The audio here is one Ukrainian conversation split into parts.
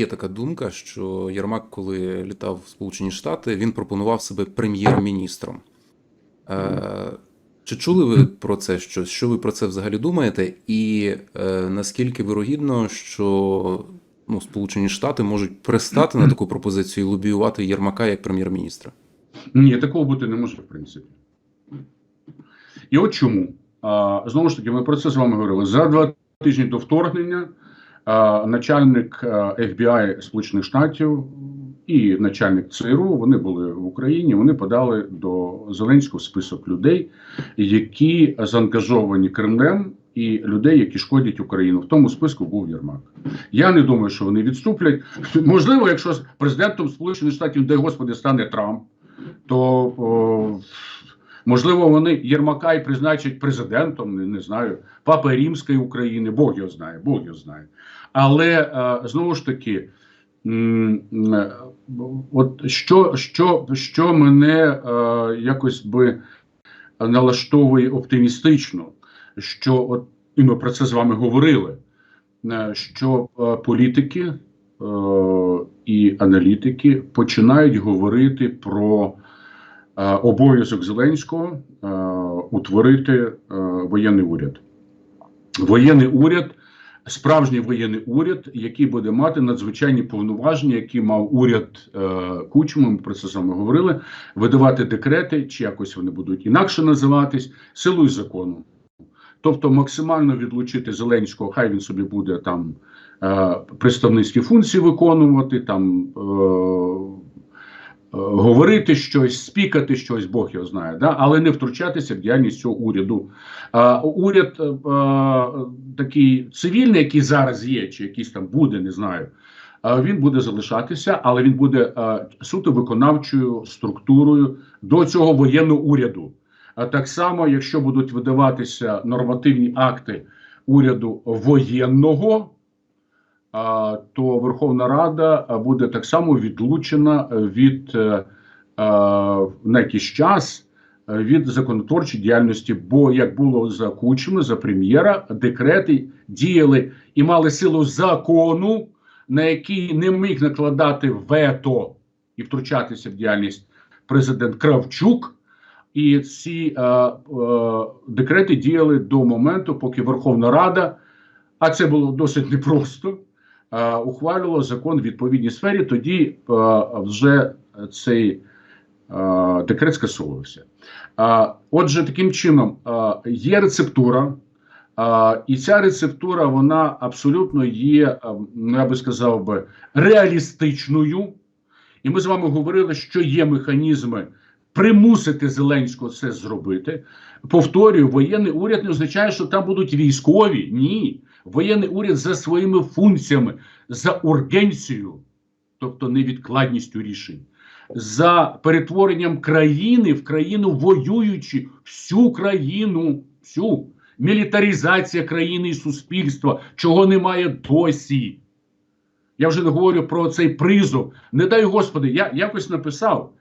Є така думка, що Єрмак, коли літав в Сполучені Штати, він пропонував себе прем'єр-міністром. Е, чи чули ви про це щось? Що ви про це взагалі думаєте? І е, наскільки вирогідно, що ну, Сполучені Штати можуть пристати на таку пропозицію і лобіювати Єрмака як прем'єр-міністра? Ні, такого бути не може, в принципі. І от чому. А, знову ж таки, ми про це з вами говорили. За два тижні до вторгнення начальник FBI Сполучених Штатів і начальник ЦРУ вони були в Україні. Вони подали до Зеленського список людей, які заангажовані Кремлем, і людей, які шкодять Україну. В тому списку був Єрмак. Я не думаю, що вони відступлять. Можливо, якщо президентом Сполучених Штатів, дай Господи, стане Трамп то о, можливо вони Єрмака і призначать президентом, не, не знаю, Папи Римської України, Бог його знає, Бог його знає. Але е, знову ж таки, е, от що, що, що мене е, якось би налаштовує оптимістично, що от і ми про це з вами говорили, що політики і аналітики починають говорити про обов'язок Зеленського е, утворити е, воєнний уряд. Воєнний уряд, справжній воєнний уряд, який буде мати надзвичайні повноваження, які мав уряд е, Кучми, ми про це саме говорили, видавати декрети, чи якось вони будуть інакше називатись, силою закону. Тобто максимально відлучити Зеленського, хай він собі буде там е, представницькі функції виконувати, там е, е, говорити щось, спікати щось, Бог його знає, да? але не втручатися в діяльність цього уряду. Е, уряд е, е, такий цивільний, який зараз є, чи якийсь там буде, не знаю. е, Він буде залишатися, але він буде суто виконавчою структурою до цього воєнного уряду. А так само, якщо будуть видаватися нормативні акти уряду воєнного, а, то Верховна Рада буде так само відлучена від е, на якийсь час е, від законотворчої діяльності. Бо як було за кучми, за прем'єра, декрети діяли і мали силу закону, на який не міг накладати вето і втручатися в діяльність президент Кравчук. І ці е, е, декрети діяли до моменту, поки Верховна Рада, а це було досить непросто, е, ухвалювала закон в відповідній сфері. Тоді е, вже цей е, декрет скасовувався. Отже, таким чином є рецептура, і ця рецептура вона абсолютно є, ну, я би сказав би, реалістичною. І ми з вами говорили, що є механізми примусити Зеленського це зробити. Повторюю, воєнний уряд не означає, що там будуть військові. Ні. Воєнний уряд за своїми функціями, за ургенцією, тобто невідкладністю рішень, за перетворенням країни в країну воюючи всю країну, всю мілітаризація країни і суспільства, чого немає досі. Я вже не говорю про цей призов. Не дай Господи, я якось написав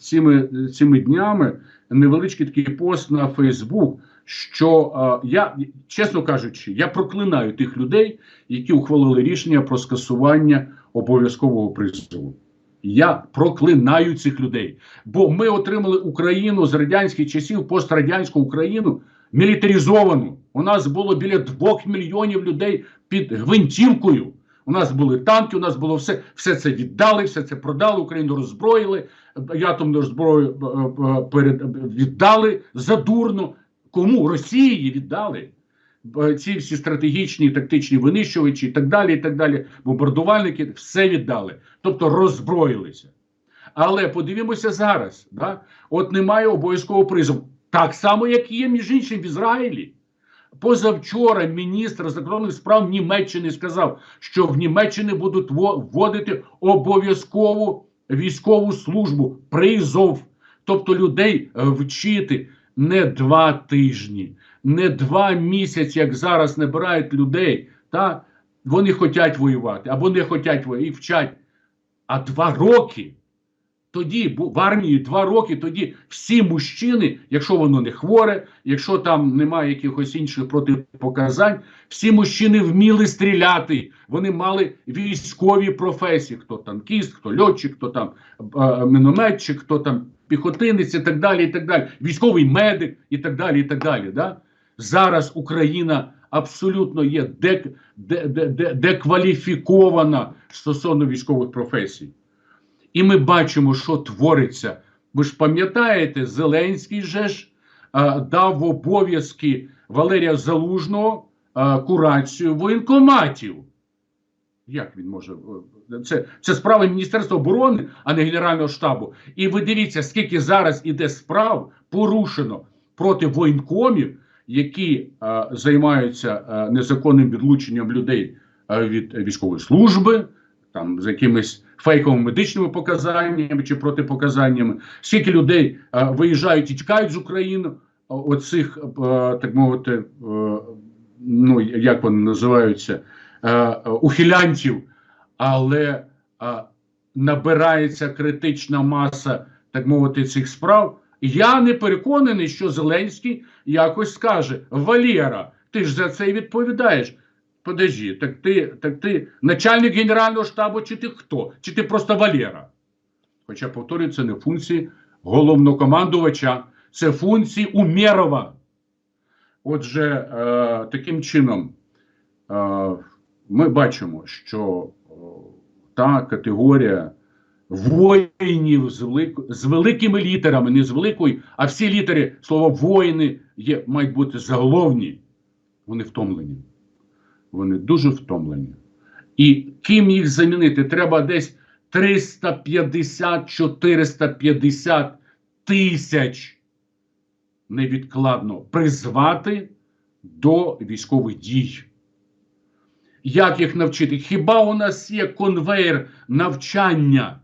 цими, цими днями невеличкий такий пост на Фейсбук, що е, я, чесно кажучи, я проклинаю тих людей, які ухвалили рішення про скасування обов'язкового призову. Я проклинаю цих людей, бо ми отримали Україну з радянських часів, пострадянську Україну мілітаризовану. У нас було біля двох мільйонів людей під гвинтівкою. У нас були танки, у нас було все, все це віддали, все це продали, Україну роззброїли, атомну зброю е, е, віддали задурно. Кому Росії віддали ці всі стратегічні тактичні винищувачі і так далі, і так далі, бомбардувальники все віддали, тобто роззброїлися. Але подивімося зараз: да? от немає обов'язкового призову. Так само, як і є між іншим в Ізраїлі. Позавчора міністр закордонних справ Німеччини сказав, що в Німеччині будуть вводити обов'язкову військову службу, призов, тобто людей вчити не два тижні, не два місяці, як зараз набирають людей. Та вони хочуть воювати або не хочуть воювати і вчать. А два роки. Тоді в армії два роки, тоді всі мужчини, якщо воно не хворе, якщо там немає якихось інших протипоказань, всі мужчини вміли стріляти. Вони мали військові професії: хто танкіст, хто льотчик, хто там мінометчик, хто там піхотинець і так далі. і так далі, Військовий медик і так далі. і так далі. Да? Зараз Україна абсолютно є де, де, де, де, декваліфікована стосовно військових професій. І ми бачимо, що твориться. Ви ж пам'ятаєте, Зеленський же ж а, дав обов'язки Валерія Залужного а, курацію воєнкоматів. Як він може? е, Це, це справи Міністерства оборони, а не Генерального штабу. І ви дивіться, скільки зараз іде справ порушено проти воєнкомів, які а, займаються а, незаконним відлученням людей а, від військової служби, там з якимись фейковими медичними показаннями чи протипоказаннями. Скільки людей а, виїжджають і тікають з України, оцих, а, так мовити, е, ну як вони називаються, е, ухилянтів, але а, набирається критична маса, так мовити, цих справ. Я не переконаний, що Зеленський якось скаже: Валєра, ти ж за це відповідаєш. Подожди, так ти, так ти начальник Генерального штабу, чи ти хто? Чи ти просто Валєра? Хоча, повторюю, це не функції головнокомандувача, це функції Умєрова. Отже, е, таким чином е, ми бачимо, що е, та категорія воїнів з, велик, з великими літерами, не з великою, а всі літери слова воїни є, мають бути заголовні. Вони втомлені. Вони дуже втомлені. І ким їх замінити? Треба десь 350-450 тисяч невідкладно призвати до військових дій. Як їх навчити? Хіба у нас є конвейер навчання,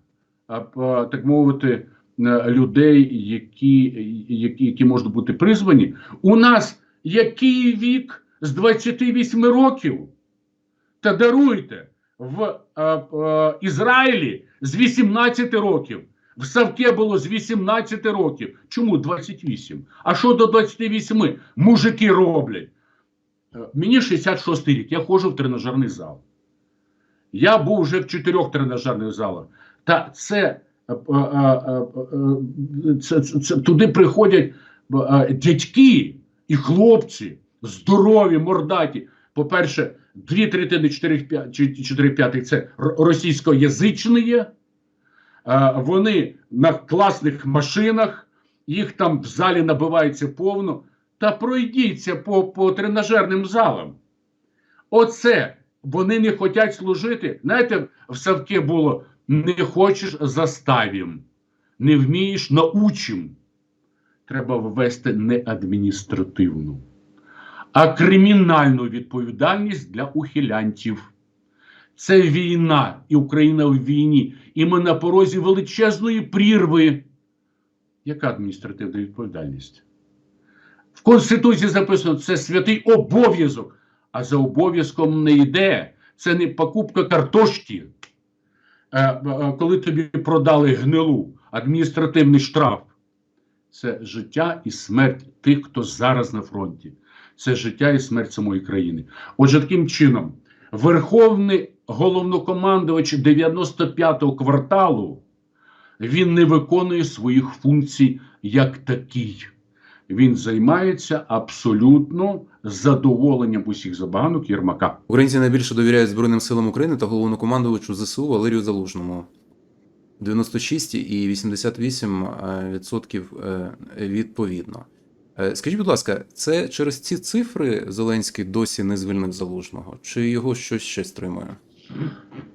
так мовити, е, людей, які, які, які можуть бути призвані? У нас який вік з 28 років? Та даруйте в а, а, Ізраїлі з 18 років. В Савке було з 18 років. Чому 28? А що до 28 мужики роблять? Е, Мені 66 рік, я ходжу в тренажерний зал. Я був вже в чотирьох тренажерних залах. Та це, е, е, е, е, це, це, це туди приходять е, дядьки і хлопці, здорові, мордаті. По-перше, дві третини, чотири п'я- п'ятих це російськоязичні. Е, Вони на класних машинах, їх там в залі набивається повно. Та пройдіться по, по тренажерним залам. Оце вони не хочуть служити. Знаєте, в Савке було не хочеш заставім, не вмієш научим. Треба ввести не адміністративну, кримінальну відповідальність для ухилянтів. Це війна, і Україна в війні. І ми на порозі величезної прірви. Яка адміністративна відповідальність? В Конституції записано, це святий обов'язок, а за обов'язком не йде. Це не покупка картошки. Е, е, коли тобі продали гнилу, адміністративний штраф. Це життя і смерть тих, хто зараз на фронті. Це життя і смерть самої країни. Отже, таким чином, Верховний головнокомандувач 95-го кварталу він не виконує своїх функцій як такий. Він займається абсолютно задоволенням усіх забаганок Єрмака. Українці найбільше довіряють Збройним силам України та головнокомандувачу ЗСУ Валерію Залужному. 96 і 88 е, відсотків е, відповідно. Е, Скажіть, будь ласка, це через ці цифри Зеленський досі не звільнив Залужного? Чи його щось ще стримує?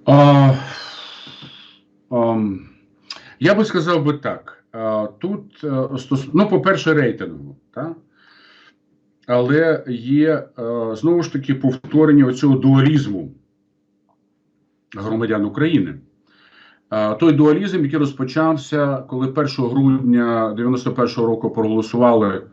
А, ам, я би сказав би так. А, тут, е, стос- ну, по-перше, рейтингово, так? але є е, знову ж таки повторення оцього дуалізму громадян України. Е, Той дуалізм, який розпочався, коли 1 грудня 91-го року проголосували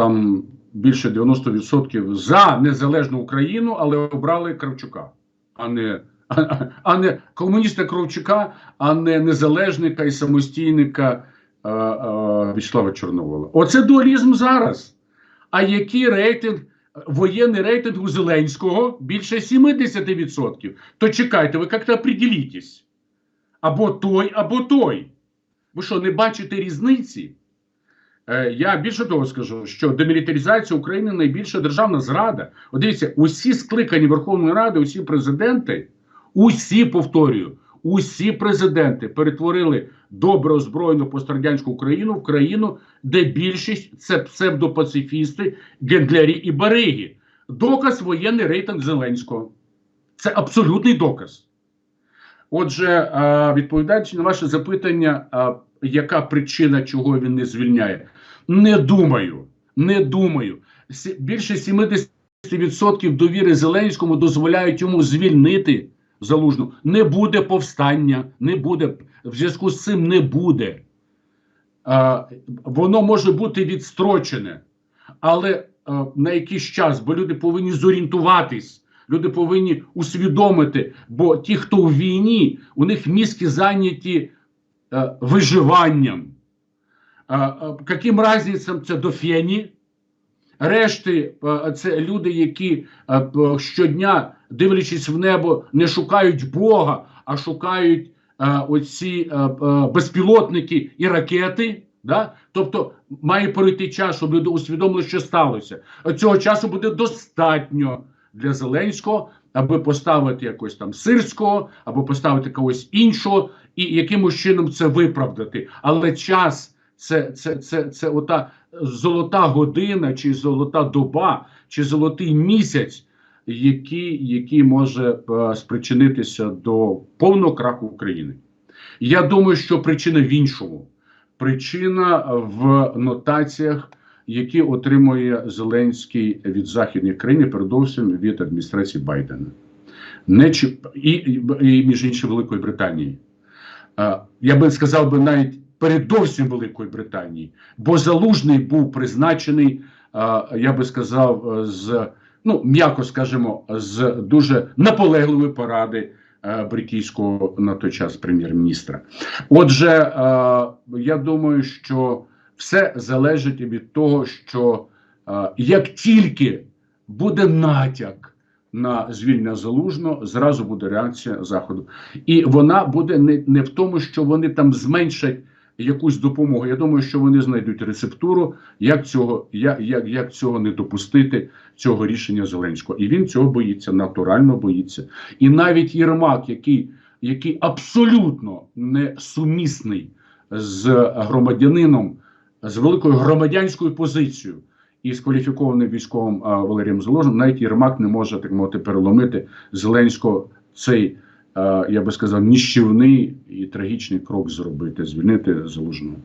там більше 90% за незалежну Україну, але обрали Кравчука, а не а, а не комуніста Кравчука, а не незалежника і самостійника е, е, Вячеслава Чорновола. Оце дуалізм зараз. А який рейтинг, воєнний рейтинг у Зеленського більше 70%. То чекайте, ви як-то определітесь. Або той, або той. Ви що, не бачите різниці? Е, Я більше того скажу, що демілітаризація України найбільша державна зрада. От дивіться, усі скликані Верховної Ради, усі президенти, усі повторюю, усі президенти перетворили добре озброєну пострадянську Україну в країну, де більшість це псевдопацифісти, гендлярі і бариги. Доказ воєнний рейтинг Зеленського. Це абсолютний доказ. Отже, е, відповідаючи на ваше запитання, е, яка причина, чого він не звільняє, не думаю. Не думаю. Більше 70% довіри Зеленському дозволяють йому звільнити залужну. Не буде повстання, не буде. В зв'язку з цим не буде. Е, Воно може бути відстрочене, але е, на якийсь час, бо люди повинні зорієнтуватись. Люди повинні усвідомити, бо ті, хто в війні, у них мізки зайняті е, виживанням. Яким разницям це до фені? Решти це люди, які щодня, дивлячись в небо, не шукають Бога, а шукають оці безпілотники і ракети. Да? Тобто має пройти час, щоб люди усвідомили, що сталося. Цього часу буде достатньо для Зеленського, аби поставити якось там сирського, або поставити когось іншого, і якимось чином це виправдати. Але час це, це, це, це ота золота година, чи золота доба, чи золотий місяць, який, який може е, спричинитися до повного краху України. Я думаю, що причина в іншому. Причина в нотаціях, які отримує Зеленський від західних країн, передовсім від адміністрації Байдена. Не чи і, і, і між іншим Великої Британії. Е, Я би сказав би навіть передовсім Великої Британії, бо Залужний був призначений, я би сказав, е, з ну м'яко скажемо, з дуже наполегливої поради е, бритійського на той час прем'єр-міністра. Отже, е, я думаю, що все залежить від того, що як тільки буде натяк на звільнення залужного, зразу буде реакція заходу, і вона буде не, не в тому, що вони там зменшать якусь допомогу. Я думаю, що вони знайдуть рецептуру, як цього, як, як, як цього не допустити, цього рішення Зеленського. І він цього боїться, натурально боїться. І навіть Єрмак, який, який абсолютно не сумісний з громадянином, з великою громадянською позицією. І з кваліфікованим військовим а, Валерієм Залужним, навіть Єрмак не може так мовити переломити Зеленського цей, я би сказав, ніщівний і трагічний крок зробити, звільнити Залужного.